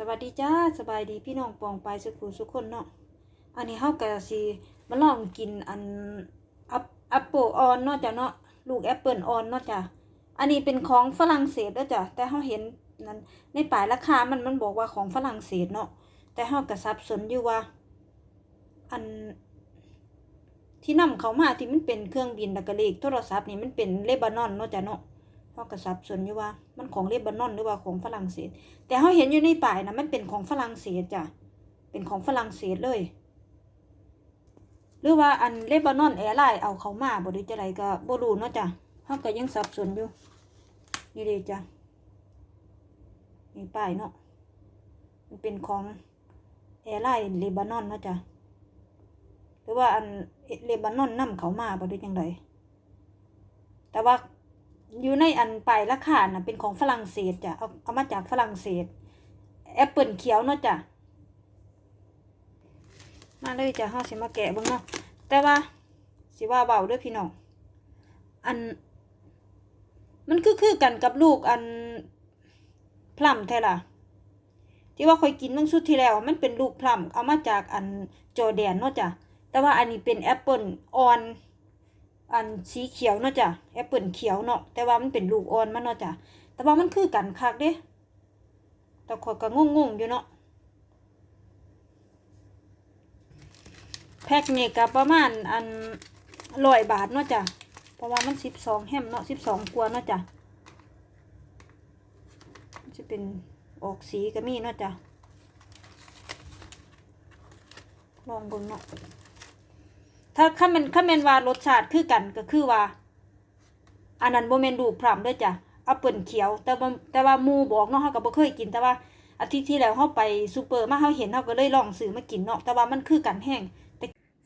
สวัสดีจ้าสบายดีพี่น้องปองไปสุขุสุขคนเนาะอันนี้เฮาก็สิมาลองกินอันอัปอัปเปิลออนเนาะจ้ะเนาะลูกแอปเปิลออนเนาะจ้ะอันนี้เป็นของฝรั่งเศสเด้อจ้ะแต่เฮาเห็นนั้นในป้ายราคามันมันบอกว่าของฝรั่งเศสเนาะแต่เฮาก็สับสนอยู่ว่า อัน ที่นำเขามาที่มันเป็นเครื่องบินแล้วก็เลขโทรศัพท์นี่มันเป็นเลบานอนเนาะจ้ะเนาะ เฮาก็สับสนอยู่ว่า มันของเลบานอนหรือว่าของฝรั่งเศส แต่เขาเห็นอยู่ในป่ายนะมันเป็นของฝรั่งเศสจ้ะเป็นของฝรั่งเศสเลย หรือว่าอันเลบานอนแอร์ไลน์เอาเขามาบรือจะไรก็บรู้เนาะจ้ะเขาก็ยังสับสนอยู่นี่เลยจ้ะนี่ป้ายเนาะมันเป็นของแอร์ไลน์เลบานอนเนาะจ้ะหรือว่าอันเลบานอนนำเขามาบ่หรือจังไดแต่ว่า อยู่ในอันไปลายราคาน่ะเป็นของฝรั่งเศสจ้ะเอาเอามาจากฝรั่งเศสแอปเปิลเขียวเนาะจ้ะมาเลยจ้ะเฮาสิมาแกะเบิ่งเนาะแต่ว่าสิว่าเบาด้อพี่น้องอัน มันคือคือกันกับลูกอันพลัมแท้ล่ะ ที่ว่าคอยกินตั้งสุดที่แล้ว มันเป็นลูกพลัมเอามาจากอันจอร์แดนเนาะจ้ะแต่ว่าอันนี้เป็นแอปเปิลออน อันสีเขียวเนาะจ้ะแอปเปิลเขียวเนาะแต่ว่ามันเป็นลูกอ่อนมันเนาะจ้ะแต่ว่ามันคือกันคักเด้แต่ขอยก็งงๆอยู่เนาะแพ็คนี่ก็ประมาณอันร้อยบาทเนาะจ้ะเพราะว่ามันสิบสองแฮมเนาะสิบสองกว่าเนาะจ้ะจะเป็นออกสีก็มีเนาะจ้ะลองเบิ่งเนาะ ถ้าข้ามันข้ามันว่ารสชาติคือกันก็คือว่า อันนั้นโบเมนดูกพร่ำด้วยจ้ะเอาเปิ่นเขียว แต่ว่าแต่ว่ามูบอกเนาะเขาก็บ่เคยกินแต่ว่าอาทิตย์ที่แล้วเขาไปซูเปอร์มาเขาเห็นเขาก็เลยลองซื้อมากินเนาะแต่ว่ามันคือกันแห้ง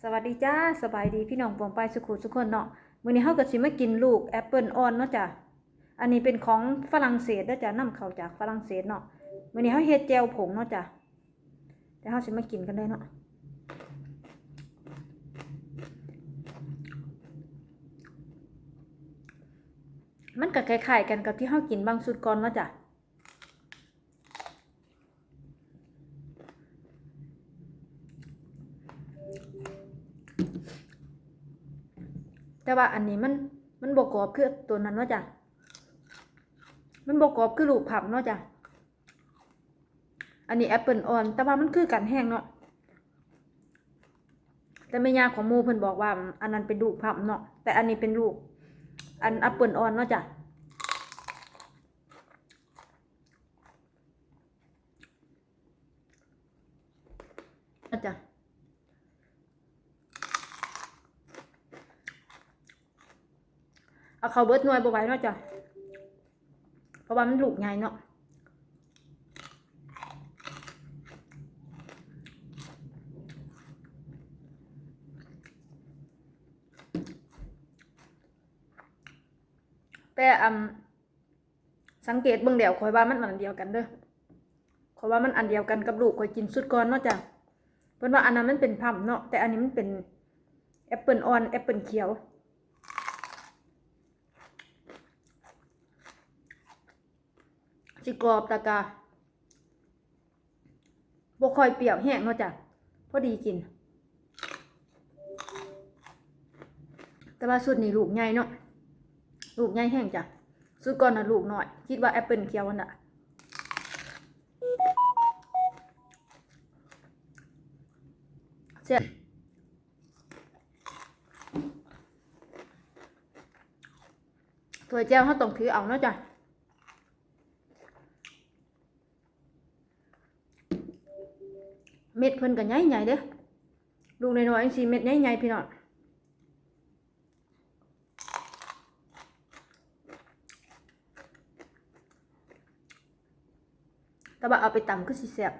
สวัสดีจ้าสบายดีพี่น้องปองไปสุขุสุขคนเนาะมื้อนี้เขาก็สิมากินลูกแอปเปิลอ่อนเนาะจ้ะอันนี้เป็นของฝรั่งเศสเด้อจ้ะนำเข้าจากฝรั่งเศสเนาะมื้อนี้เขาเฮ็ดแจวผงเนาะจ้ะเดี๋ยวเขาสิมากินกันเลยเนาะ มันก็คล้ายๆกันกับที่เฮากินบางสุดก่อนเนาะจ้ะแต่ว่าอันนี้มันมันบกกรอบคือตัวนั้นเนาะจ้ะ มันบกกรอบคือลูกผับเนาะจ้ะ อันนี้แอปเปิลอ่อน แต่ว่ามันคือกันแห้งเนาะ แต่แม่ยาของมูเพิ่นบอกว่า อันนั้นเป็นลูกผับเนาะ แต่อันนี้เป็นลูก อันแอปเปิลอ่อนเนาะจ้ะอาจารย์เอาเขาเบิดหน่วยบไหว้เนาะจ้ะเพราะว่ามันลูกใหญ่เนาะ แต่อืมสังเกตเบิ่งเดียวคอยว่ามันอันเดียวกันเด้อคอยว่ามันอันเดียวกันกับลูกคอยกินสุดก่อนเนาะจ้ะเพิ่นว่าอันนั้นมันเป็นพัมเนาะแต่อันนี้มันเป็นแอปเปิลอ่อนแอปเปิลเขียวสิกรอบตะกาบ่ค่อยเปรี้ยวแห้งเนาะจ้ะพอดีกิน แต่ว่าสุดนี้ลูกใหญ่เนาะ ลูกใหญ่แห้งจ้ะสุดก่อนนะลูกหน้อย คิดว่าแอปเปิลเขียวนั่นน่ะเสียถั่วแจ้วเขาต้องถือเอาเนาะจ้ะเม็ดเพิ่นก็ใหญ่ใหญ่เด้อลูกน้อยๆสิเม็ดใหญ่ใหญ่พี่น้อง แต่ว่าเอาไปตำก็สิแซ่บ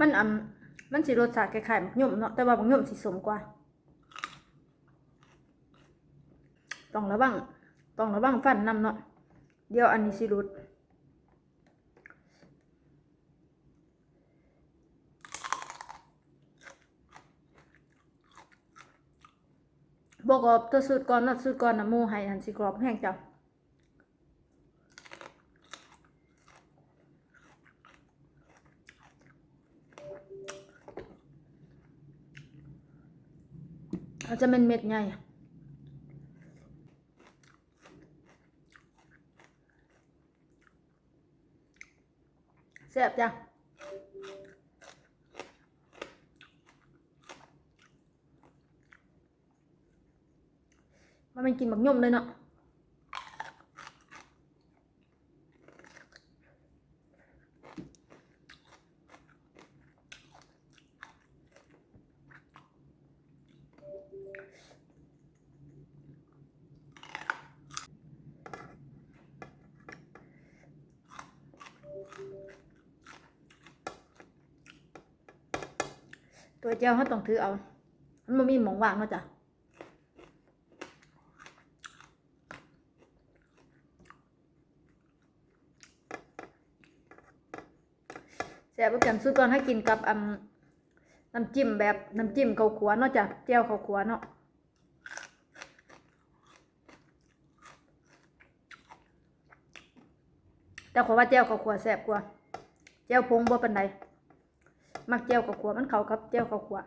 มันอ่ำมันสิรสชาติคล้ายๆบักหย่มเนาะแต่ว่าบักหย่มสิสมกว่า ต้องระวังต้องระวังฟันนำเนาะเดี๋ยวอันนี้สิรุด บอกว่าตัวสูตรก่อนนาะสูตรก่อนน่ะมูให้อันสิกรอบแห้งจ้ะอาจจะเป็นเม็ดใหญ่แซ่บจ้ะ มันเป็นกินบักย่อมเลยเนาะตัวเจ้าเขาต้องถือเอา มันบ่มีหมองว่างเนาะจ้ะ แซ่บเหมือนกันซื้อก่อนให้กินกับอำน้ำจิ้มแบบน้ำจิ้มข้าวขัวเนาะจ้ะแจ่วข้าวขัวเนาะแต่ขอว่าแจ่วข้าวขัวแซ่บกว่าแจ่วพงบ่ปานใดมักแจ่วข้าวขัวมันเข้ากับแจ่วข้าวขัว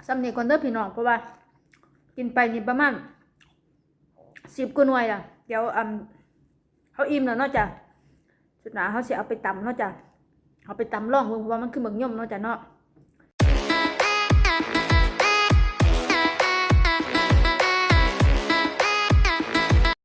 สำเนียงก่อนเด้อพี่น้องเพราะว่า กินไปนี่ประมาณสิบกว่าหน่วยล่ะ เดี๋ยวอืมเขาอิ่มแล้วเนาะจ้ะสุดหนาเขาเสียเอาไปตำเนาะจ้ะเอาไปตำร่องเพราะว่ามันคือเมืองย่อมเนาะจ้ะเนาะ